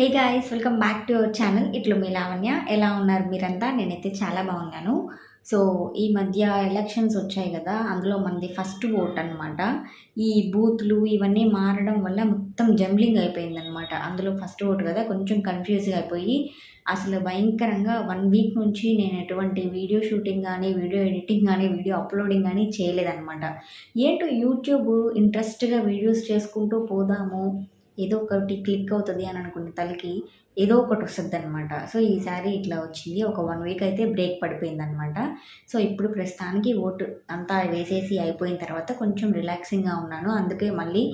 Hey guys welcome back to our channel ఇట్లు మీ లావణ్య. ఎలా ఉన్నారు మీరంతా? నేనైతే చాలా బాగున్నాను. సో ఈ మధ్య ఎలక్షన్స్ వచ్చాయి కదా అందులో మనది ఫస్ట్ ఓట్ అనమాట ఈ బూత్లు ఇవన్నీ మారడం వల్ల మొత్తం జంబ్లింగ్ అయిపోయిందనమాట అందులో ఫస్ట్ ఓట్ కదా కొంచెం కన్ఫ్యూజ్గా అయిపోయి అసలు భయంకరంగా వన్ వీక్ నుంచి నేను ఎటువంటి వీడియో షూటింగ్ కానీ వీడియో ఎడిటింగ్ కానీ వీడియో అప్లోడింగ్ కానీ చేయలేదన్నమాట. ఏంటో యూట్యూబ్ ఇంట్రెస్ట్గా వీడియోస్ చేసుకుంటూ పోదాము ఏదో ఒకటి క్లిక్ అవుతుంది అని అనుకున్న తలకి ఏదో ఒకటి వస్తుంది అనమాట సో ఈసారి ఇట్లా వచ్చింది. ఒక వన్ వీక్ అయితే బ్రేక్ పడిపోయింది అనమాట సో ఇప్పుడు ప్రస్తుతానికి ఓటు అంతా వేసేసి అయిపోయిన తర్వాత కొంచెం రిలాక్సింగ్గా ఉన్నాను. అందుకే మళ్ళీ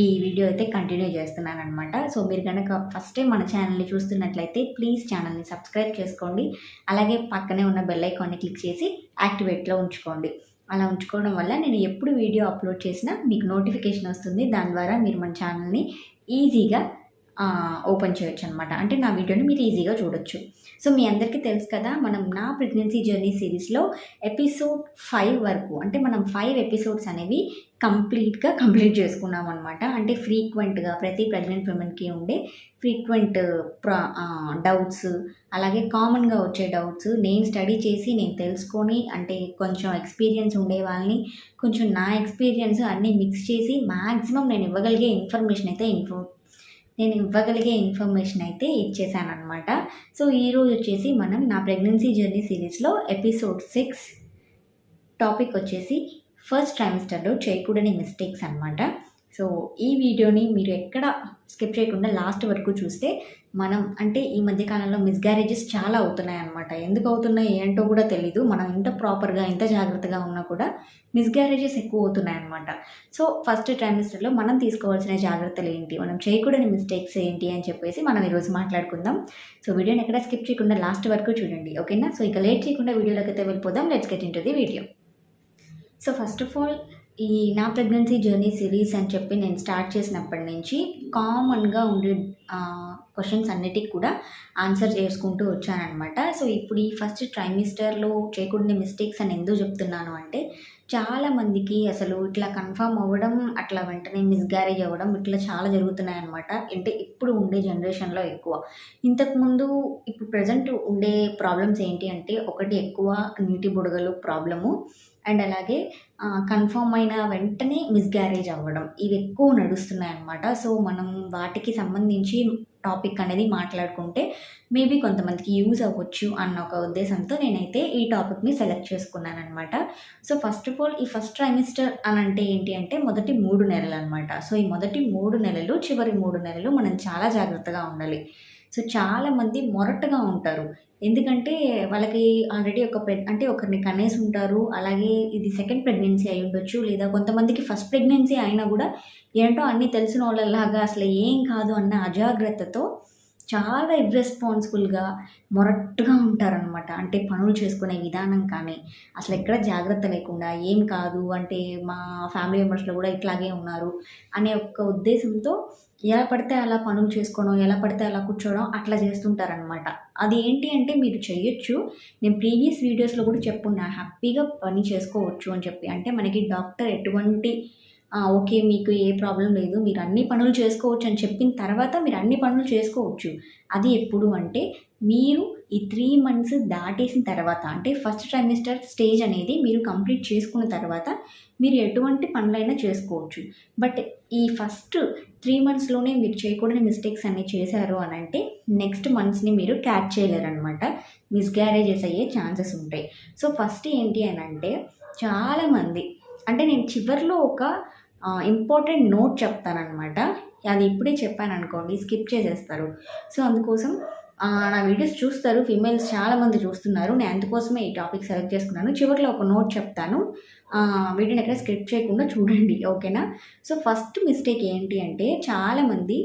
ఈ వీడియో అయితే కంటిన్యూ చేస్తున్నాను అనమాట సో మీరు కనుక ఫస్ట్ టైం మన ఛానల్ని చూస్తున్నట్లయితే ప్లీజ్ ఛానల్ని సబ్స్క్రైబ్ చేసుకోండి. అలాగే పక్కనే ఉన్న బెల్ ఐకాన్ని క్లిక్ చేసి యాక్టివేట్లో ఉంచుకోండి. అలా ఉంచుకోవడం వల్ల నేను ఎప్పుడు వీడియో అప్లోడ్ చేసినా మీకు నోటిఫికేషన్ వస్తుంది. దాని ద్వారా మీరు మన ఛానల్ని ఈజీగా ఓపెన్ చేయొచ్చు అనమాట అంటే నా వీడియోని మీరు ఈజీగా చూడొచ్చు. సో మీ అందరికీ తెలుసు కదా మనం నా ప్రెగ్నెన్సీ జర్నీ సిరీస్లో ఎపిసోడ్ ఫైవ్ వరకు అంటే మనం ఫైవ్ ఎపిసోడ్స్ అనేవి కంప్లీట్గా కంప్లీట్ చేసుకున్నాం అనమాట అంటే ఫ్రీక్వెంట్గా ప్రతి ప్రెగ్నెంట్ ఉమెన్కి ఉండే ఫ్రీక్వెంట్ ప్రా డౌట్స్ అలాగే కామన్గా వచ్చే డౌట్స్ నేను స్టడీ చేసి నేను తెలుసుకొని అంటే కొంచెం ఎక్స్పీరియన్స్ ఉండే వాళ్ళని కొంచెం నా ఎక్స్పీరియన్స్ అన్నీ మిక్స్ చేసి మ్యాక్సిమం నేను ఇవ్వగలిగే ఇన్ఫర్మేషన్ అయితే ఇన్ఫో నేను ఇవ్వగలిగే ఇన్ఫర్మేషన్ అయితే ఇచ్చేసాను అనమాట సో ఈరోజు వచ్చేసి మనం నా ప్రెగ్నెన్సీ జర్నీ సిరీస్లో ఎపిసోడ్ సిక్స్ టాపిక్ వచ్చేసి ఫస్ట్ ట్రైమిస్టర్లో చేయకూడని మిస్టేక్స్ అనమాట సో ఈ వీడియోని మీరు ఎక్కడ స్కిప్ చేయకుండా లాస్ట్ వరకు చూస్తే మనం అంటే ఈ మధ్యకాలంలో మిస్గ్యారేజెస్ చాలా అవుతున్నాయి అనమాట ఎందుకు అవుతున్నాయి ఏంటో కూడా తెలీదు. మనం ఇంత ప్రాపర్గా ఇంత జాగ్రత్తగా ఉన్నా కూడా మిస్గ్యారేజెస్ ఎక్కువ అవుతున్నాయి అనమాట సో ఫస్ట్ ట్రైమిస్టర్లో మనం తీసుకోవాల్సిన జాగ్రత్తలు ఏంటి? మనం చేయకూడని మిస్టేక్స్ ఏంటి అని చెప్పేసి మనం ఈరోజు మాట్లాడుకుందాం. సో వీడియోని ఎక్కడ స్కిప్ చేయకుండా లాస్ట్ వరకు చూడండి. ఓకేనా? సో ఇక లేట్ చేయకుండా వీడియోలోకి అయితే వెళ్ళిపోదాం. Let's get in the video so first of all ఈ నా ప్రెగ్నెన్సీ జర్నీ సిరీస్ అని చెప్పి నేను స్టార్ట్ చేసినప్పటి నుంచి కామన్గా ఉండే క్వశ్చన్స్ అన్నిటికి కూడా ఆన్సర్ చేసుకుంటూ వచ్చానమాట సో ఇప్పుడు ఈ ఫస్ట్ ట్రైమిస్టర్లో చేయకూడని మిస్టేక్స్ అని ఎందుకు చెప్తున్నాను అంటే చాలామందికి అసలు ఇట్లా కన్ఫామ్ అవ్వడం అట్లా వెంటనే మిస్గ్యారేజ్ అవ్వడం ఇట్లా చాలా జరుగుతున్నాయి అనమాట అంటే ఇప్పుడు ఉండే జనరేషన్లో ఎక్కువ. ఇంతకుముందు ఇప్పుడు ప్రజెంట్ ఉండే ప్రాబ్లమ్స్ ఏంటి అంటే ఒకటి ఎక్కువ నీటి బుడగలు ప్రాబ్లము అండ్ అలాగే కన్ఫామ్ అయిన వెంటనే మిస్గ్యారేజ్ అవ్వడం ఇవి ఎక్కువ నడుస్తున్నాయి అన్నమాట సో మనం వాటికి సంబంధించి టాపిక్ అనేది మాట్లాడుకుంటే మేబీ కొంతమందికి యూజ్ అవ్వచ్చు అన్న ఒక ఉద్దేశంతో నేనైతే ఈ టాపిక్ని సెలెక్ట్ చేసుకున్నాను అనమాట సో ఫస్ట్ ఆఫ్ ఆల్ ఈ ఫస్ట్ ట్రైమిస్టర్ అని అంటే ఏంటి అంటే మొదటి మూడు నెలలు అనమాట సో ఈ మొదటి మూడు నెలలు చివరి మూడు నెలలు మనం చాలా జాగ్రత్తగా ఉండాలి. సో చాలామంది మొరటుగా ఉంటారు. ఎందుకంటే వాళ్ళకి ఆల్రెడీ ఒక ప్రెగ్ అంటే ఒకరిని కనేసి ఉంటారు. అలాగే ఇది సెకండ్ ప్రెగ్నెన్సీ అయి ఉండొచ్చు. లేదా కొంతమందికి ఫస్ట్ ప్రెగ్నెన్సీ అయినా కూడా ఏంటో అన్నీ తెలిసిన వాళ్ళలాగా అసలు ఏం కాదు అన్న అజాగ్రత్తతో చాలా ఇర్రెస్పాన్సిబుల్గా మొరట్టుగా ఉంటారనమాట అంటే పనులు చేసుకునే విధానం కానీ అసలు ఎక్కడ జాగ్రత్త లేకుండా ఏం కాదు అంటే మా ఫ్యామిలీ మెంబర్స్లో కూడా ఇట్లాగే ఉన్నారు అనే ఒక ఉద్దేశంతో ఎలా పడితే అలా పనులు చేసుకోవడం ఎలా పడితే అలా కూర్చోవడం అట్లా చేస్తుంటారనమాట అది ఏంటి అంటే మీరు చేయొచ్చు. నేను ప్రీవియస్ వీడియోస్లో కూడా చెప్పున్నా హ్యాపీగా పని చేసుకోవచ్చు అని చెప్పి. అంటే మనకి డాక్టర్ ఎటువంటి ఓకే మీకు ఏ ప్రాబ్లం లేదు. మీరు అన్ని పనులు చేసుకోవచ్చు అని చెప్పిన తర్వాత మీరు అన్ని పనులు చేసుకోవచ్చు. అది ఎప్పుడు అంటే మీరు ఈ త్రీ మంత్స్ దాటేసిన తర్వాత అంటే ఫస్ట్ ట్రైమిస్టర్ స్టేజ్ అనేది మీరు కంప్లీట్ చేసుకున్న తర్వాత మీరు ఎటువంటి పనులైనా చేసుకోవచ్చు. బట్ ఈ ఫస్ట్ త్రీ మంత్స్లోనే మీరు చేయకూడని మిస్టేక్స్ అన్నీ చేశారు అని అంటే నెక్స్ట్ మంత్స్ని మీరు క్యాచ్ చేయలేరనమాట మిస్గ్యారేజెస్ అయ్యే ఛాన్సెస్ ఉంటాయి. సో ఫస్ట్ ఏంటి అని అంటే చాలామంది అంటే నేను చివరిలో ఒక ఇంపార్టెంట్ నోట్ చెప్తానమాట అది ఇప్పుడే చెప్పాను అనుకోండి స్కిప్ చేసేస్తారు. సో అందుకోసం నా వీడియోస్ చూస్తారు ఫీమేల్స్ చాలామంది చూస్తున్నారు. నేను అందుకోసమే ఈ టాపిక్ సెలెక్ట్ చేసుకున్నాను. చివరిలో ఒక నోట్ చెప్తాను. వీడియోని ఎక్కడ స్క్రిప్ట్ చేయకుండా చూడండి ఓకేనా సో ఫస్ట్ మిస్టేక్ ఏంటి అంటే చాలామంది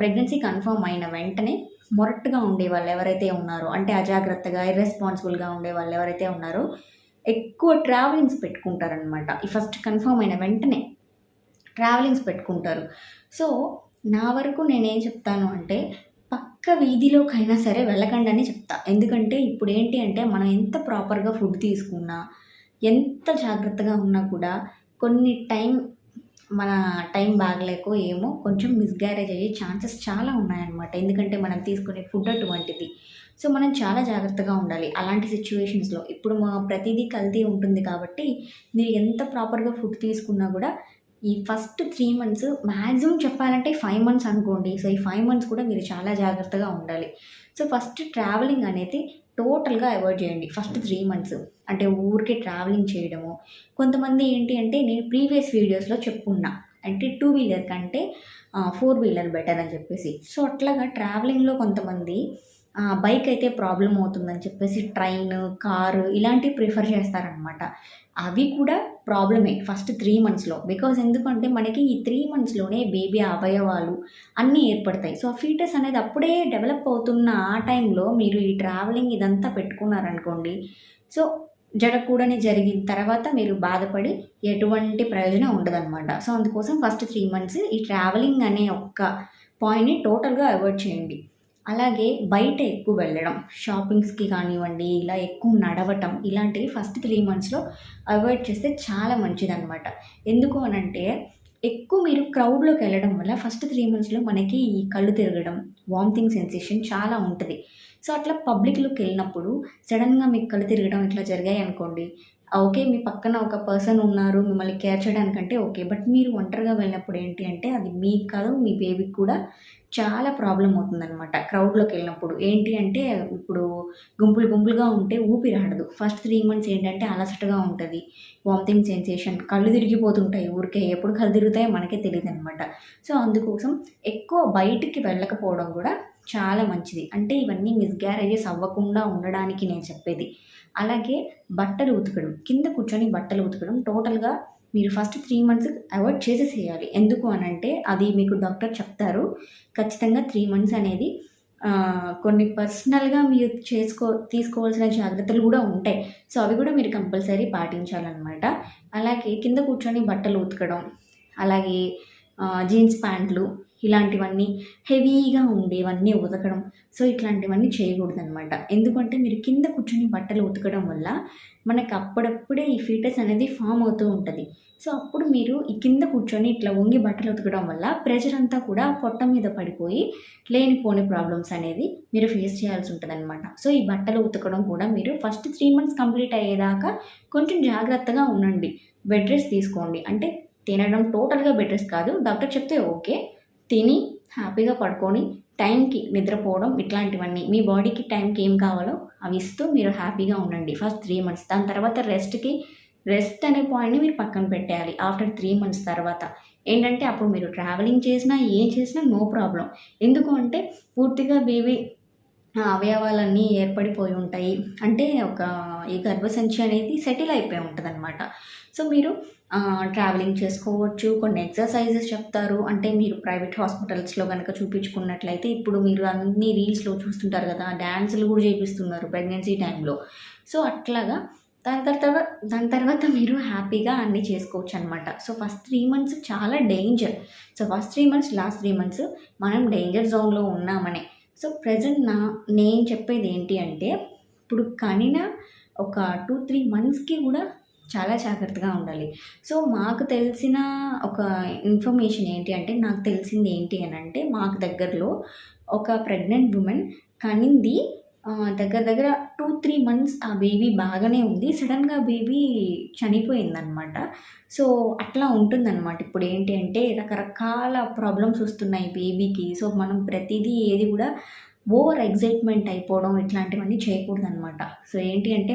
ప్రెగ్నెన్సీ కన్ఫర్మ్ అయిన వెంటనే మొరట్టుగా ఉండే వాళ్ళు ఎవరైతే ఉన్నారో అంటే అజాగ్రత్తగా ఇర్రెస్పాన్సిబుల్గా ఉండే వాళ్ళు ఎవరైతే ఉన్నారో ఎక్కువ ట్రావెలింగ్స్ పెట్టుకుంటారనమాట ఈ ఫస్ట్ కన్ఫర్మ్ అయిన వెంటనే ట్రావెలింగ్స్ పెట్టుకుంటారు. సో నా వరకు నేనేం చెప్తాను అంటే ఒక్క వీధిలోకైనా సరే వెళ్ళకండి అని చెప్తా ఎందుకంటే ఇప్పుడు ఏంటి అంటే మనం ఎంత ప్రాపర్గా ఫుడ్ తీసుకున్నా ఎంత జాగ్రత్తగా ఉన్నా కూడా కొన్ని టైం మన టైం బాగలేకో ఏమో కొంచెం మిస్‌గ్యారేజ్ అయ్యే ఛాన్సెస్ చాలా ఉన్నాయన్నమాట. ఎందుకంటే మనం తీసుకునే ఫుడ్ అటువంటిది. సో, మనం చాలా జాగ్రత్తగా ఉండాలి. అలాంటి సిచ్యువేషన్స్లో ఇప్పుడు మా ప్రతిదీ కల్తీ ఉంటుంది కాబట్టి మీరు ఎంత ప్రాపర్‌గా ఫుడ్ తీసుకున్నా కూడా ఈ ఫస్ట్ త్రీ మంత్స్ మ్యాక్సిమం చెప్పాలంటే ఫైవ్ మంత్స్ అనుకోండి. సో, ఈ ఫైవ్ మంత్స్ కూడా మీరు చాలా జాగ్రత్తగా ఉండాలి. సో, ఫస్ట్ ట్రావెలింగ్ అనేది టోటల్‌గా అవాయిడ్ చేయండి. First three months. అంటే ఊరికే ట్రావెలింగ్ చేయడము. కొంతమంది ఏంటి అంటే నేను ప్రీవియస్ వీడియోస్‌లో చెప్పున్నా. అంటే టూ వీలర్ కంటే ఫోర్ వీలర్ బెటర్ అని చెప్పేసి. సో, అట్లాగా ట్రావెలింగ్‌లో కొంతమంది బైక్ అయితే ప్రాబ్లమ్ అవుతుందని చెప్పేసి ట్రైన్, కారు ఇలాంటివి ప్రిఫర్ చేస్తారనమాట. అవి కూడా ప్రాబ్లమే ఫస్ట్ త్రీ మంత్స్‌లో. బికాజ్ ఎందుకంటే మనకి ఈ త్రీ మంత్స్‌లోనే బేబీ అవయవాలు అన్నీ ఏర్పడతాయి. సో, ఫీటర్స్ ఫీటస్ అనేది అప్పుడే డెవలప్ అవుతున్న ఆ టైంలో మీరు ఈ ట్రావెలింగ్ ఇదంతా పెట్టుకున్నారనుకోండి. సో, జరగకూడని జరిగిన తర్వాత మీరు బాధపడి ఎటువంటి ప్రయోజనం ఉండదనమాట. సో, అందుకోసం ఫస్ట్ త్రీ మంత్స్ ఈ ట్రావెలింగ్ అనే ఒక్క పాయింట్‌ని టోటల్‌గా అవాయిడ్ చేయండి. అలాగే బయట ఎక్కువ వెళ్ళడం. షాపింగ్స్‌కి కానివ్వండి, ఇలా ఎక్కువ నడవటం ఇలాంటివి ఫస్ట్ త్రీ మంత్స్‌లో అవాయిడ్ చేస్తే చాలా మంచిదనమాట. ఎందుకు అనంటే ఎక్కువ మీరు క్రౌడ్‌లోకి వెళ్ళడం వల్ల ఫస్ట్ త్రీ మంత్స్‌లో మనకి ఈ కళ్ళు తిరగడం, వామిటింగ్ సెన్సేషన్ చాలా ఉంటుంది సో, అట్లా పబ్లిక్లోకి వెళ్ళినప్పుడు సడన్గా మీకు కళ్ళు తిరగడం ఇట్లా జరిగాయి అనుకోండి ఓకే. మీ పక్కన ఒక పర్సన్ ఉన్నారు. మిమ్మల్ని కేర్ చేయడానికంటే ఓకే. బట్ మీరు ఒంటరిగా వెళ్ళినప్పుడు ఏంటి అంటే అది మీకు కాదు మీ బేబీకి కూడా చాలా ప్రాబ్లమ్ అవుతుందనమాట. క్రౌడ్‌లోకెళ్ళినప్పుడు. ఏంటి అంటే ఇప్పుడు గుంపులు గుంపులుగా ఉంటే ఊపిరాడదు. ఫస్ట్ త్రీ మంత్స్ ఏంటంటే అలసటగా ఉంటుంది వామిటింగ్ సెన్సేషన్, కళ్ళు తిరిగిపోతుంటాయి ఊరికే. ఎప్పుడు కళ్ళు తిరుగుతాయో మనకే అనమాట సో, అందుకోసం ఎక్కువ బయటికి వెళ్ళకపోవడం కూడా చాలా మంచిది. అంటే ఇవన్నీ మిస్‌గ్యారేజెస్ అవ్వకుండా ఉండడానికి నేను చెప్పేది. అలాగే బట్టలు ఉతకడం. కింద కూర్చొని బట్టలు ఉతకడం టోటల్‌గా మీరు ఫస్ట్ త్రీ మంత్స్ అవాయిడ్ చేసేసేయాలి. ఎందుకు అని అంటే అది మీకు డాక్టర్ చెప్తారు. ఖచ్చితంగా త్రీ మంత్స్ అనేది కొన్ని పర్సనల్‌గా మీరు చేసుకో తీసుకోవాల్సిన జాగ్రత్తలు కూడా ఉంటాయి. సో, అవి కూడా మీరు కంపల్సరీ పాటించాలన్నమాట అలాగే కింద కూర్చొని బట్టలు ఉతకడం, అలాగే జీన్స్ ప్యాంట్లు ఇలాంటివన్నీ హెవీగా ఉండేవన్నీ ఉతకడం. సో, ఇట్లాంటివన్నీ చేయకూడదనమాట. ఎందుకంటే మీరు కింద కూర్చొని బట్టలు ఉతకడం వల్ల మనకు అప్పుడప్పుడే ఈ ఫీటస్ అనేది ఫామ్ అవుతూ ఉంటుంది సో, అప్పుడు మీరు ఈ కింద కూర్చొని ఇట్లా వంగి బట్టలు ఉతకడం వల్ల ప్రెషర్ అంతా కూడా పొట్ట మీద పడిపోయి లేనిపోని ప్రాబ్లమ్స్ అనేది మీరు ఫేస్ చేయాల్సి ఉంటదనమాట. సో, ఈ బట్టలు ఉతకడం కూడా మీరు ఫస్ట్ త్రీ మంత్స్ కంప్లీట్ అయ్యేదాకా కొంచెం జాగ్రత్తగా ఉండండి. బెడ్ రెస్ట్ తీసుకోండి. అంటే తినడం టోటల్‌గా బెడ్ రెస్ట్ కాదు. డాక్టర్ చెప్తే ఓకే. తిని హ్యాపీగా పడుకొని టైంకి నిద్రపోవడం ఇట్లాంటివన్నీ మీ బాడీకి టైంకి ఏం కావాలో అవి ఇస్తూ మీరు హ్యాపీగా ఉండండి. First three months. దాని తర్వాత రెస్ట్‌కి రెస్ట్ అనే పాయింట్‌ని మీరు పక్కన పెట్టేయాలి. ఆఫ్టర్ త్రీ మంత్స్ తర్వాత. ఏంటంటే అప్పుడు మీరు ట్రావెలింగ్ చేసినా, ఏం చేసినా నో ప్రాబ్లం ఎందుకు అంటే పూర్తిగా బేబీ అవయవాలన్నీ ఏర్పడిపోయి ఉంటాయి. అంటే ఒక ఈ గర్భసంచి అనేది సెటిల్ అయిపోయి ఉంటదనమాట. సో, మీరు ట్రావెలింగ్ చేసుకోవచ్చు. కొన్ని ఎక్సర్‌సైజెస్ చెప్తారు. అంటే మీరు ప్రైవేట్ హాస్పిటల్స్‌లో కనుక చూపించుకున్నట్లయితే ఇప్పుడు మీరు అన్ని రీల్స్‌లో చూస్తుంటారు కదా! డ్యాన్సులు కూడా చేపిస్తున్నారు ప్రెగ్నెన్సీ టైంలో. సో, అట్లాగా దాని తర్వాత దాని తర్వాత మీరు హ్యాపీగా అన్నీ చేసుకోవచ్చనమాట. సో, ఫస్ట్ త్రీ మంత్స్ చాలా danger. So, first three months, last three months మనం డేంజర్ జోన్‌లో ఉన్నామనే. సో, ప్రజెంట్ నా నేను చెప్పేది ఏంటి అంటే ఇప్పుడు కనిన ఒక 2, 3 మంత్స్‌కి కూడా చాలా జాగ్రత్తగా ఉండాలి. సో, మాకు తెలిసిన ఒక ఇన్ఫర్మేషన్ ఏంటి అంటే నాకు తెలిసింది ఏంటి అని అంటే మాకు దగ్గరలో ఒక ప్రెగ్నెంట్ ఉమెన్ కనింది. దగ్గర దగ్గర 2, 3 మంత్స్ ఆ బేబీ బాగానే ఉంది. సడన్గా బేబీ చనిపోయిందనమాట. సో, అట్లా ఉంటుందనమాట. ఇప్పుడు ఏంటి అంటే రకరకాల ప్రాబ్లమ్స్ వస్తున్నాయి బేబీకి. సో, మనం ప్రతిదీ ఏది కూడా ఓవర్ ఎగ్జైట్మెంట్ అయిపోవడం ఇట్లాంటివన్నీ చేయకూడదనమాట. సో, ఏంటి అంటే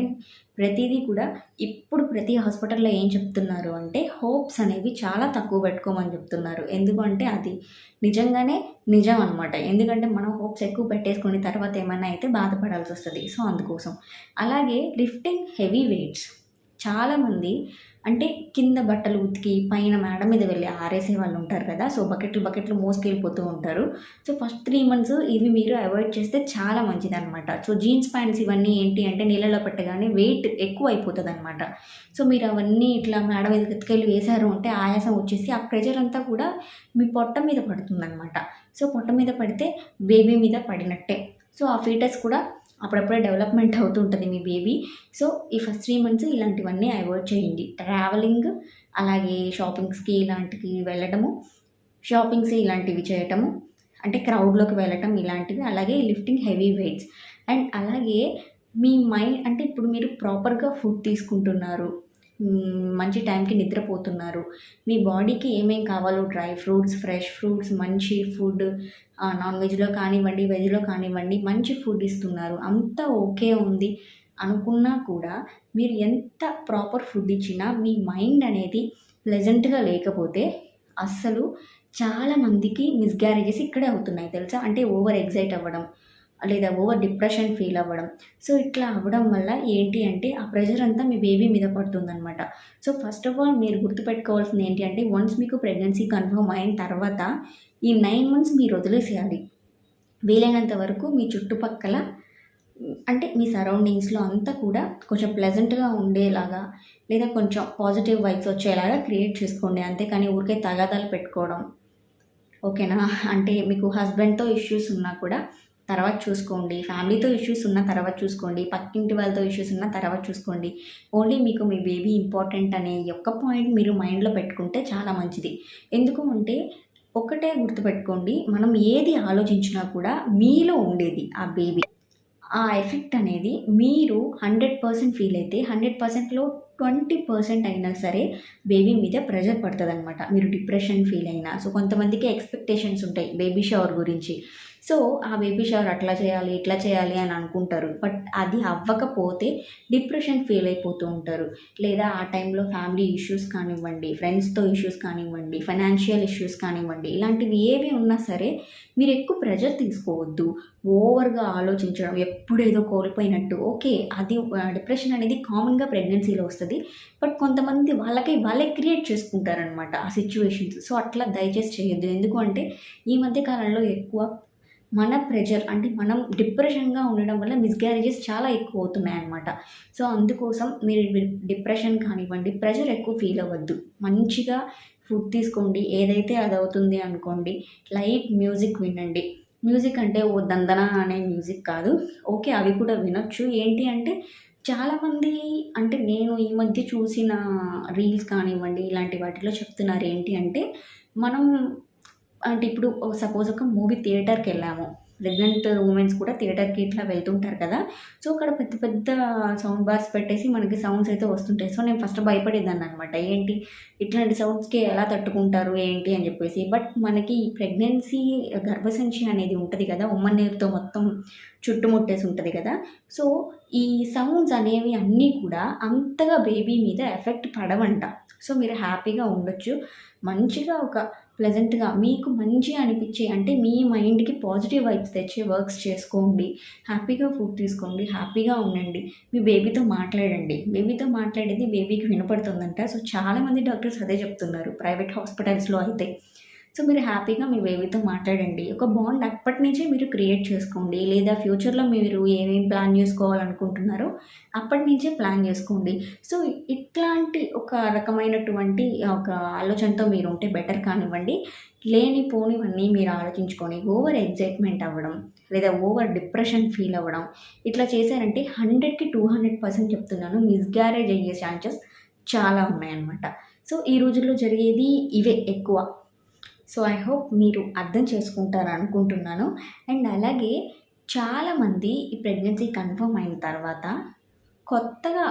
ప్రతిదీ కూడా ఇప్పుడు ప్రతి హాస్పిటల్‌లో ఏం చెప్తున్నారు అంటే హోప్స్ అనేవి చాలా తక్కువ పెట్టుకోమని చెప్తున్నారు. ఎందుకంటే అది నిజంగానే నిజం అనమాట. ఎందుకంటే మనం హోప్స్ ఎక్కువ పెట్టేసుకుని తర్వాత ఏమైనా అయితే బాధపడాల్సి వస్తుంది సో, అందుకోసం. అలాగే లిఫ్టింగ్ హెవీ వెయిట్స్. చాలామంది అంటే కింద బట్టలు ఉతికి పైన మేడ మీద వెళ్ళి ఆరేసే వాళ్ళు ఉంటారు కదా! సో, బకెట్లు బకెట్లు మోసుకెళ్ళిపోతూ ఉంటారు. సో, ఫస్ట్ త్రీ మంత్స్ ఇవి మీరు అవాయిడ్ చేస్తే చాలా మంచిదనమాట. సో, జీన్స్ ప్యాంట్స్ ఇవన్నీ ఏంటి అంటే నీళ్ళలో పెట్టగానే వెయిట్ ఎక్కువ అయిపోతుంది అనమాట సో, మీరు అవన్నీ ఇట్లా మేడ మీద ఉతికెళ్ళి వేశారు అంటే ఆయాసం వచ్చేసి ఆ ప్రెజర్ అంతా కూడా మీ పొట్ట మీద పడుతుందనమాట. సో, పొట్ట మీద పడితే బేబీ మీద పడినట్టే. సో, ఆ ఫీటస్ కూడా అప్పుడప్పుడే డెవలప్మెంట్ అవుతుంటుంది మీ బేబీ. సో ఈ ఫస్ట్ త్రీ మంత్స్ ఇలాంటివన్నీ అవాయిడ్ చేయండి. ట్రావెలింగ్ అలాగే షాపింగ్స్కి ఇలాంటివి వెళ్ళడము షాపింగ్స్ ఇలాంటివి చేయటము అంటే క్రౌడ్లోకి వెళ్ళటం ఇలాంటివి అలాగే లిఫ్టింగ్ హెవీ వెయిట్స్. అండ్ అలాగే మీ మైండ్ అంటే ఇప్పుడు మీరు ప్రాపర్గా ఫుడ్ తీసుకుంటున్నారు. మంచి టైంకి నిద్రపోతున్నారు. మీ బాడీకి ఏమేం కావాలో డ్రై ఫ్రూట్స్ ఫ్రెష్ ఫ్రూట్స్ మంచి ఫుడ్ నాన్ వెజ్లో కానివ్వండి వెజ్లో కానివ్వండి మంచి ఫుడ్ ఇస్తున్నారు. అంతా ఓకే ఉంది అనుకున్నా కూడా మీరు ఎంత ప్రాపర్ ఫుడ్ ఇచ్చినా మీ మైండ్ అనేది ప్లెజెంట్గా లేకపోతే అస్సలు చాలా మందికి మిస్గ్యారేజెస్ ఇక్కడే అవుతున్నాయి తెలుసా? అంటే ఓవర్ ఎగ్జైట్ అవ్వడం లేదా ఓవర్ డిప్రెషన్ ఫీల్ అవ్వడం. సో ఇట్లా అవ్వడం వల్ల ఏంటి అంటే ఆ ప్రెషర్ అంతా మీ బేబీ మీద పడుతుందనమాట సో ఫస్ట్ ఆఫ్ ఆల్ మీరు గుర్తుపెట్టుకోవాల్సింది ఏంటి అంటే వన్స్ మీకు ప్రెగ్నెన్సీ కన్ఫర్మ్ అయిన తర్వాత ఈ నైన్ మంత్స్ మీరు వదిలేసేయాలి. వీలైనంత వరకు మీ చుట్టుపక్కల అంటే మీ సరౌండింగ్స్లో అంతా కూడా కొంచెం ప్లెజెంట్గా ఉండేలాగా లేదా కొంచెం పాజిటివ్ వైబ్స్ వచ్చేలాగా క్రియేట్ చేసుకోండి. అంతేకాని ఊరికే తగాదాలు పెట్టుకోవడం. ఓకేనా? అంటే మీకు హస్బెండ్తో ఇష్యూస్ ఉన్నా కూడా తర్వాత చూసుకోండి. ఫ్యామిలీతో ఇష్యూస్ ఉన్న తర్వాత చూసుకోండి. పక్కింటి వాళ్ళతో ఇష్యూస్ ఉన్న తర్వాత చూసుకోండి. ఓన్లీ మీకు మీ బేబీ ఇంపార్టెంట్ అనే ఒక్క పాయింట్ మీరు మైండ్లో పెట్టుకుంటే చాలా మంచిది. ఎందుకు అంటే ఒకటే గుర్తుపెట్టుకోండి. మనం ఏది ఆలోచించినా కూడా మీలో ఉండేది ఆ బేబీ. ఆ ఎఫెక్ట్ అనేది మీరు హండ్రెడ్ పర్సెంట్ ఫీల్ అయితే హండ్రెడ్ పర్సెంట్లో ట్వంటీ పర్సెంట్ అయినా సరే బేబీ మీద ప్రెషర్ పడుతుంది అనమాట మీరు డిప్రెషన్ ఫీల్ అయినా. సో కొంతమందికి ఎక్స్పెక్టేషన్స్ ఉంటాయి బేబీ షవర్ గురించి. సో ఆ బేబీ షవర్ అట్లా చేయాలి ఇట్లా చేయాలి అని అనుకుంటారు. బట్ అది అవ్వకపోతే డిప్రెషన్ ఫీల్ అయిపోతూ ఉంటారు. లేదా ఆ టైంలో ఫ్యామిలీ ఇష్యూస్ కానివ్వండి ఫ్రెండ్స్తో ఇష్యూస్ కానివ్వండి ఫైనాన్షియల్ ఇష్యూస్ కానివ్వండి ఇలాంటివి ఏవి ఉన్నా సరే మీరు ఎక్కువ ప్రెజర్ తీసుకోవద్దు. ఓవర్గా ఆలోచించడం ఎప్పుడేదో కోల్పోయినట్టు. ఓకే అది డిప్రెషన్ అనేది కామన్గా ప్రెగ్నెన్సీలో వస్తుంది. బట్ కొంతమంది వాళ్ళకి వాళ్ళే క్రియేట్ చేసుకుంటారనమాట ఆ సిచ్యువేషన్స్. సో అట్లా దయచేసి చేయొద్దు. ఎందుకు అంటే ఈ మధ్య కాలంలో ఎక్కువ మన ప్రెజర్ అంటే మనం డిప్రెషన్గా ఉండడం వల్ల మిస్గ్యారేజెస్ చాలా ఎక్కువ అవుతున్నాయి అన్నమాట. సో అందుకోసం మీరు డిప్రెషన్ కానివ్వండి ప్రెషర్ ఎక్కువ ఫీల్ అవ్వద్దు. మంచిగా ఫుడ్ తీసుకోండి ఏదైతే అది అవుతుంది అనుకోండి లైట్ మ్యూజిక్ వినండి. మ్యూజిక్ అంటే ఓ దందన అనే మ్యూజిక్ కాదు. ఓకే అవి కూడా వినొచ్చు. ఏంటి అంటే చాలామంది అంటే నేను ఈ మధ్య చూసిన రీల్స్ కానివ్వండి ఇలాంటి వాటిలో చెప్తున్నారు ఏంటి అంటే మనం అంటే ఇప్పుడు సపోజ్ ఒక మూవీ థియేటర్కి వెళ్ళాము. ప్రెగ్నెంట్ ఉమెన్స్ కూడా థియేటర్కి ఇట్లా వెళ్తుంటారు కదా. సో అక్కడ పెద్ద పెద్ద సౌండ్ బార్స్ పెట్టేసి మనకి సౌండ్స్ అయితే వస్తుంటాయి. సో నేను ఫస్ట్ భయపడేదాన్ని అనమాట ఏంటి? ఇట్లాంటి సౌండ్స్కి ఎలా తట్టుకుంటారు? ఏంటి? అని చెప్పేసి. బట్ మనకి ఈ ప్రెగ్నెన్సీ గర్భసంచి అనేది ఉంటుంది కదా. ఉమ్మనీరుతో మొత్తం చుట్టుముట్టేసి ఉంటుంది కదా. సో ఈ సౌండ్స్ అనేవి అన్నీ కూడా అంతగా బేబీ మీద ఎఫెక్ట్ పడవంట. సో మీరు హ్యాపీగా ఉండొచ్చు. మంచిగా ఒక ప్లెజెంట్గా మీకు మంచిగా అనిపించే అంటే మీ మైండ్కి పాజిటివ్ వైబ్స్ తెచ్చే వర్క్స్ చేసుకోండి. హ్యాపీగా ఫుడ్ తీసుకోండి. హ్యాపీగా ఉండండి. మీ బేబీతో మాట్లాడండి. బేబీతో మాట్లాడేది బేబీకి వినపడుతుందంట. సో చాలామంది డాక్టర్స్ అదే చెప్తున్నారు. ప్రైవేట్ హాస్పిటల్స్లో అయితే. సో మీరు హ్యాపీగా మీ బేబీతో మాట్లాడండి. ఒక బాండ్ అప్పటి నుంచే మీరు క్రియేట్ చేసుకోండి. లేదా ఫ్యూచర్లో మీరు ఏమేమి ప్లాన్ చేసుకోవాలనుకుంటున్నారో అప్పటి నుంచే ప్లాన్ చేసుకోండి. సో ఇట్లాంటి ఒక రకమైనటువంటి ఒక ఆలోచనతో మీరు ఉంటే బెటర్ కానివ్వండి. లేనిపోనివన్నీ మీరు ఆలోచించుకొని ఓవర్ ఎగ్జైట్మెంట్ అవ్వడం లేదా ఓవర్ డిప్రెషన్ ఫీల్ అవ్వడం ఇట్లా చేశారంటే హండ్రెడ్కి టూ హండ్రెడ్ పర్సెంట్ చెప్తున్నాను. మిస్గ్యారేజ్ అయ్యే ఛాన్సెస్ చాలా ఉన్నాయన్నమాట. సో ఈ రోజుల్లో జరిగేది ఇవే ఎక్కువ. సో ఐ హోప్ మీరు అర్థం చేసుకుంటారు అనుకుంటున్నాను. అండ్ అలాగే చాలామంది ఈ ప్రెగ్నెన్సీ కన్ఫర్మ్ అయిన తర్వాత కొత్తగా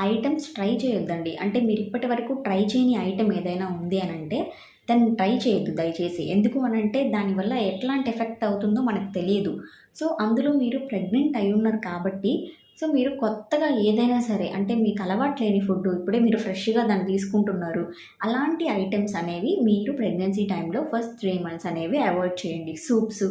ఐటమ్స్ ట్రై చేయొద్దండి. అంటే మీరు ఇప్పటి వరకు ట్రై చేయని ఐటమ్ ఏదైనా ఉంది అని అంటే దాన్ని ట్రై చేయొద్దు దయచేసి. ఎందుకు అని అంటే దానివల్ల ఎట్లాంటి ఎఫెక్ట్ అవుతుందో మనకు తెలియదు. సో అందులో మీరు ప్రెగ్నెంట్ అయి ఉన్నారు కాబట్టి సో మీరు కొత్తగా ఏదైనా సరే అంటే మీకు అలవాటు లేని ఫుడ్ ఇప్పుడే మీరు ఫ్రెష్గా దాన్ని తీసుకుంటున్నారు. అలాంటి ఐటమ్స్ అనేవి మీరు ప్రెగ్నెన్సీ టైంలో ఫస్ట్ త్రీ మంత్స్ అనేవి అవాయిడ్ చేయండి. సూప్స్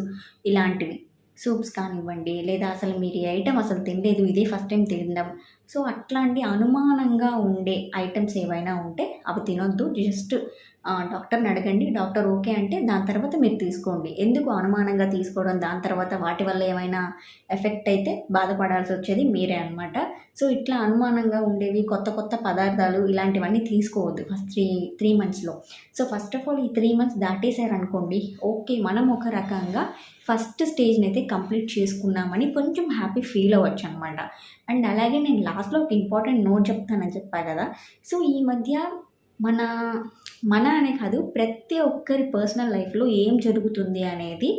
ఇలాంటివి. సూప్స్ కానివ్వండి లేదా అసలు మీరు ఈ ఐటమ్ అసలు తినలేదు ఇదే ఫస్ట్ టైం తినడం. సో అట్లాంటి అనుమానంగా ఉండే ఐటమ్స్ ఏవైనా ఉంటే అవి తినొద్దు. జస్ట్ డాక్టర్ని అడగండి. డాక్టర్ ఓకే అంటే దాని తర్వాత మీరు తీసుకోండి. ఎందుకు అనుమానంగా తీసుకోవడం? దాని తర్వాత వాటి వల్ల ఏమైనా ఎఫెక్ట్ అయితే బాధపడాల్సి వచ్చేది మీరే అనమాట సో ఇట్లా అనుమానంగా ఉండేవి కొత్త కొత్త పదార్థాలు ఇలాంటివన్నీ తీసుకోవద్దు ఫస్ట్ త్రీ త్రీ మంత్స్లో. సో ఫస్ట్ ఆఫ్ ఆల్ ఈ త్రీ మంత్స్ దాటేశారనుకోండి ఓకే మనం ఒక రకంగా ఫస్ట్ స్టేజ్ని అయితే కంప్లీట్ చేసుకున్నామని కొంచెం హ్యాపీ ఫీల్ అవ్వచ్చు అనమాట అండ్ అలాగే నేను లాస్ట్లో ఒక ఇంపార్టెంట్ నోట్ చెప్తానని చెప్పా కదా. సో ఈ మధ్య మన మన అనే కాదు ప్రతి ఒక్కరి పర్సనల్ లైఫ్లో ఏం జరుగుతుంది అనేది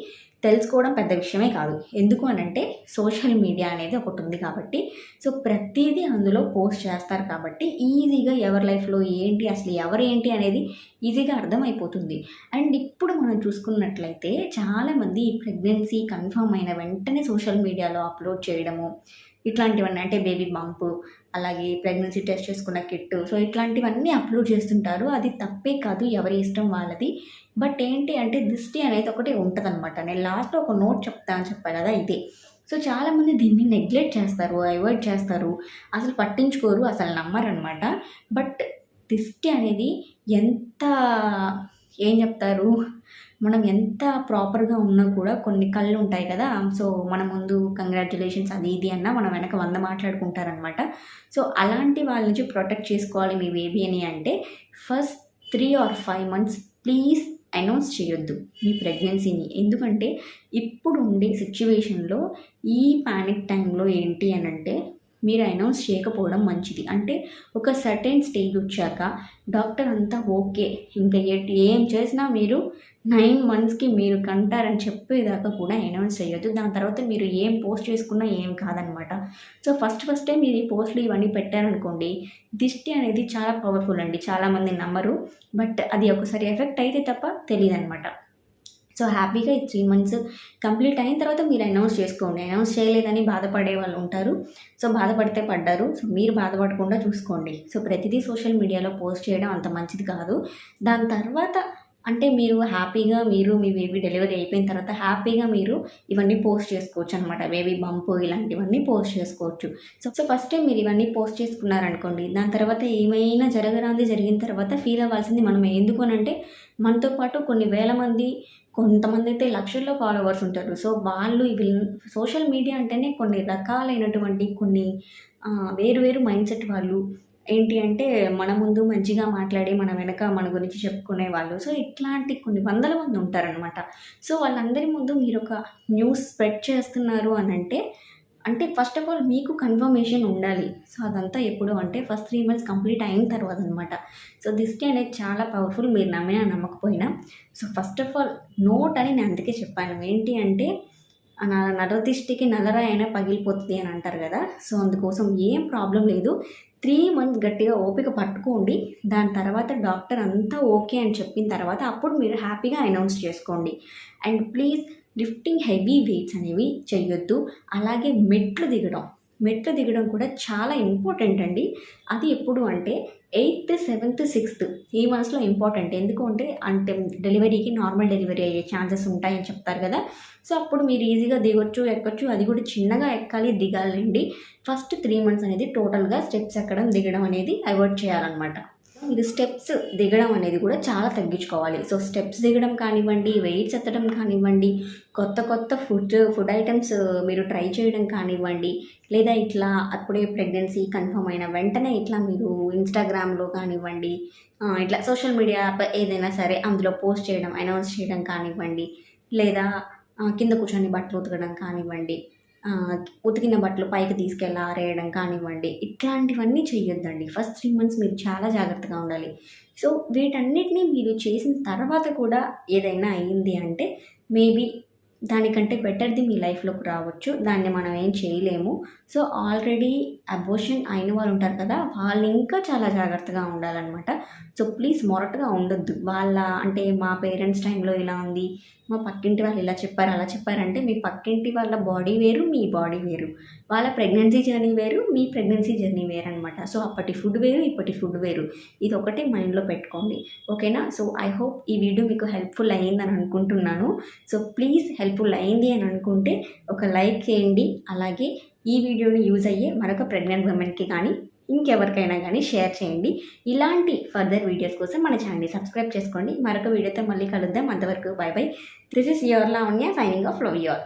తెలుసుకోవడం పెద్ద విషయమే కాదు. ఎందుకు అని అంటే సోషల్ మీడియా అనేది ఒకటి ఉంది కాబట్టి. సో ప్రతిదీ అందులో పోస్ట్ చేస్తారు కాబట్టి ఈజీగా ఎవరి లైఫ్లో ఏంటి అసలు ఎవరు ఏంటి అనేది ఈజీగా అర్థమైపోతుంది. అండ్ ఇప్పుడు మనం చూసుకున్నట్లయితే చాలామంది ప్రెగ్నెన్సీ కన్ఫర్మ్ అయిన వెంటనే సోషల్ మీడియాలో అప్లోడ్ చేయడము ఇట్లాంటివన్నీ అంటే బేబీ బంప్ అలాగే ప్రెగ్నెన్సీ టెస్ట్ చేసుకున్న కిట్ సో ఇట్లాంటివన్నీ అప్లోడ్ చేస్తుంటారు. అది తప్పే కాదు ఎవరి ఇష్టం వాళ్ళది. బట్ ఏంటి అంటే దిష్టి అనేది ఒకటి ఉంటుంది అనమాట నేను లాస్ట్లో ఒక నోట్ చెప్తా అని చెప్పా కదా ఇదే. సో చాలామంది దీన్ని నెగ్లెక్ట్ చేస్తారు అవాయిడ్ చేస్తారు. అసలు పట్టించుకోరు అసలు నమ్మరు అనమాట బట్ దిష్టి అనేది ఎంత ఏం చెప్తారు? మనం ఎంత ప్రాపర్గా ఉన్నా కూడా కొన్ని కళ్ళు ఉంటాయి కదా. సో మన ముందు కంగ్రాచులేషన్స్ అది ఇది అన్న మనం వెనక వంద మాట్లాడుకుంటారనమాట సో అలాంటి వాళ్ళ నుంచి ప్రొటెక్ట్ చేసుకోవాలి మీ బేబీ అని అంటే first three or five months please announce చేయొద్దు మీ ప్రెగ్నెన్సీని. ఎందుకంటే ఇప్పుడు ఉండే సిచ్యువేషన్లో ఈ ప్యానిక్ టైంలో ఏంటి అని అంటే మీరు అనౌన్స్ చేయకపోవడం మంచిది. అంటే ఒక సర్టెన్ స్టేజ్ వచ్చాక డాక్టర్ అంతా ఓకే. ఇంకా ఏం చేసినా మీరు నైన్ మంత్స్కి మీరు కంటారని చెప్పేదాకా కూడా అనౌన్స్ చేయొద్దు. దాని తర్వాత మీరు ఏం పోస్ట్ చేసుకున్నా ఏం కాదనమాట. సో ఫస్ట్ ఫస్టే మీరు ఈ పోస్ట్లు ఇవన్నీ పెట్టారనుకోండి దిష్టి అనేది చాలా పవర్ఫుల్ అండి. చాలామంది నమ్మరు. బట్ అది ఒకసారి ఎఫెక్ట్ అయితే తప్ప తెలియదు అనమాట సో హ్యాపీగా ఈ త్రీ మంత్స్ కంప్లీట్ అయిన తర్వాత మీరు అనౌన్స్ చేసుకోండి. అనౌన్స్ చేయలేదని బాధపడే వాళ్ళు ఉంటారు. సో బాధపడితే పడ్డారు. సో మీరు బాధపడకుండా చూసుకోండి. సో ప్రతిదీ సోషల్ మీడియాలో పోస్ట్ చేయడం అంత మంచిది కాదు. దాని తర్వాత అంటే మీరు హ్యాపీగా మీరు మీ బేబీ డెలివరీ అయిపోయిన తర్వాత హ్యాపీగా మీరు ఇవన్నీ పోస్ట్ చేసుకోవచ్చు అనమాట బేబీ బంప్ ఇలాంటివన్నీ పోస్ట్ చేసుకోవచ్చు. సో సో ఫస్ట్ టైం మీరు ఇవన్నీ పోస్ట్ చేసుకున్నారనుకోండి దాని తర్వాత ఏమైనా జరగరాంది జరిగిన తర్వాత ఫీల్ అవ్వాల్సింది మనం ఎందుకు అంటే మనతో పాటు కొన్ని వేల మంది కొంతమంది అయితే లక్షల్లో ఫాలోవర్స్ ఉంటారు. సో వాళ్ళు ఇవి సోషల్ మీడియా అంటేనే కొన్ని రకాలైనటువంటి కొన్ని వేరు వేరు మైండ్ సెట్ వాళ్ళు. ఏంటి అంటే మన ముందు మంచిగా మాట్లాడి మన వెనక మన గురించి చెప్పుకునే వాళ్ళు. సో ఇట్లాంటి కొన్ని వందల మంది ఉంటారనమాట సో వాళ్ళందరి ముందు మీరు ఒక న్యూస్ స్ప్రెడ్ చేస్తున్నారు అని అంటే అంటే ఫస్ట్ ఆఫ్ ఆల్ మీకు కన్ఫర్మేషన్ ఉండాలి. సో అదంతా ఎప్పుడు అంటే ఫస్ట్ త్రీ మంత్స్ కంప్లీట్ అయిన తర్వాత అనమాట సో దిస్టి అనేది చాలా పవర్ఫుల్ మీరు నమ్మినా నమ్మకపోయినా. So first of all note అని నేను అందుకే చెప్పాను. ఏంటి అంటే నరదిష్టికి అయినా పగిలిపోతుంది అని అంటారు కదా. సో అందుకోసం ఏం ప్రాబ్లం లేదు. త్రీ మంత్స్ గట్టిగా ఓపిక పట్టుకోండి. దాని తర్వాత డాక్టర్ అంతా ఓకే అని చెప్పిన తర్వాత అప్పుడు మీరు హ్యాపీగా అనౌన్స్ చేసుకోండి. And please lifting heavy weights అనేవి చేయొద్దు అలాగే మెట్లు దిగడం. మెట్లు దిగడం కూడా చాలా ఇంపార్టెంట్ అండి. అది ఎప్పుడు అంటే ఎయిత్ సెవెంత్ సిక్స్త్ ఈ మంత్స్లో ఇంపార్టెంట్. ఎందుకు అంటే అంటే డెలివరీకి నార్మల్ డెలివరీ అయ్యే ఛాన్సెస్ ఉంటాయని చెప్తారు కదా. సో అప్పుడు మీరు ఈజీగా దిగొచ్చు ఎక్కొచ్చు. అది కూడా చిన్నగా ఎక్కాలి దిగాలండి. ఫస్ట్ త్రీ మంత్స్ అనేది టోటల్గా స్టెప్స్ ఎక్కడం దిగడం అనేది అవాయిడ్ చేయాలన్నమాట. మీరు స్టెప్స్ దిగడం అనేది కూడా చాలా తగ్గించుకోవాలి. సో స్టెప్స్ దిగడం కానివ్వండి వెయిట్స్ ఎత్తడం కానివ్వండి కొత్త కొత్త ఫుడ్ ఫుడ్ ఐటమ్స్ మీరు ట్రై చేయడం కానివ్వండి లేదా ఇట్లా అప్పుడే ప్రెగ్నెన్సీ కన్ఫర్మ్ అయిన వెంటనే ఇట్లా మీరు ఇన్స్టాగ్రామ్లో కానివ్వండి ఇట్లా సోషల్ మీడియా యాప్ ఏదైనా సరే అందులో పోస్ట్ చేయడం అనౌన్స్ చేయడం కానివ్వండి లేదా కింద కూర్చొని బట్టలు ఉతకడం కానివ్వండి ఉతికిన బట్టలు పైకి తీసుకెళ్ళి ఆరేయడం కానివ్వండి ఇట్లాంటివన్నీ చేయొద్దండి ఫస్ట్ త్రీ మంత్స్ మీరు చాలా జాగ్రత్తగా ఉండాలి. సో వీటన్నిటిని మీరు చేసిన తర్వాత కూడా ఏదైనా అయ్యింది అంటే మేబీ దానికంటే బెటర్ది మీ లైఫ్లోకి రావచ్చు. దాన్ని మనం ఏం చేయలేము. సో ఆల్రెడీ అబోషన్ అయిన వాళ్ళు ఉంటారు కదా వాళ్ళు ఇంకా చాలా జాగ్రత్తగా ఉండాలన్నమాట. సో ప్లీజ్ మొరటుగా ఉండొద్దు. వాళ్ళ అంటే మా పేరెంట్స్ టైంలో ఇలా ఉంది మా పక్కింటి వాళ్ళు ఇలా చెప్పారు అలా చెప్పారంటే మీ పక్కింటి వాళ్ళ బాడీ వేరు మీ బాడీ వేరు. వాళ్ళ ప్రెగ్నెన్సీ జర్నీ వేరు మీ ప్రెగ్నెన్సీ జర్నీ వేరు అనమాట సో అప్పటి ఫుడ్ వేరు ఇప్పటి ఫుడ్ వేరు. ఇది ఒకటి మైండ్లో పెట్టుకోండి. ఓకేనా? సో ఐ హోప్ ఈ వీడియో మీకు హెల్ప్ఫుల్ అయ్యిందని అనుకుంటున్నాను. సో ప్లీజ్ హెల్ప్ఫుల్ అయింది అని అనుకుంటే ఒక లైక్ చేయండి. అలాగే ఈ వీడియోని యూజ్ అయ్యే మరొక ప్రెగ్నెంట్ ఉమెన్కి కానీ ఇంకెవరికైనా కానీ షేర్ చేయండి. ఇలాంటి ఫర్దర్ వీడియోస్ కోసం మన ఛానల్ని సబ్స్క్రైబ్ చేసుకోండి. మరొక వీడియోతో మళ్ళీ కలుద్దాం. అంతవరకు bye bye this is your Lavanya signing off love your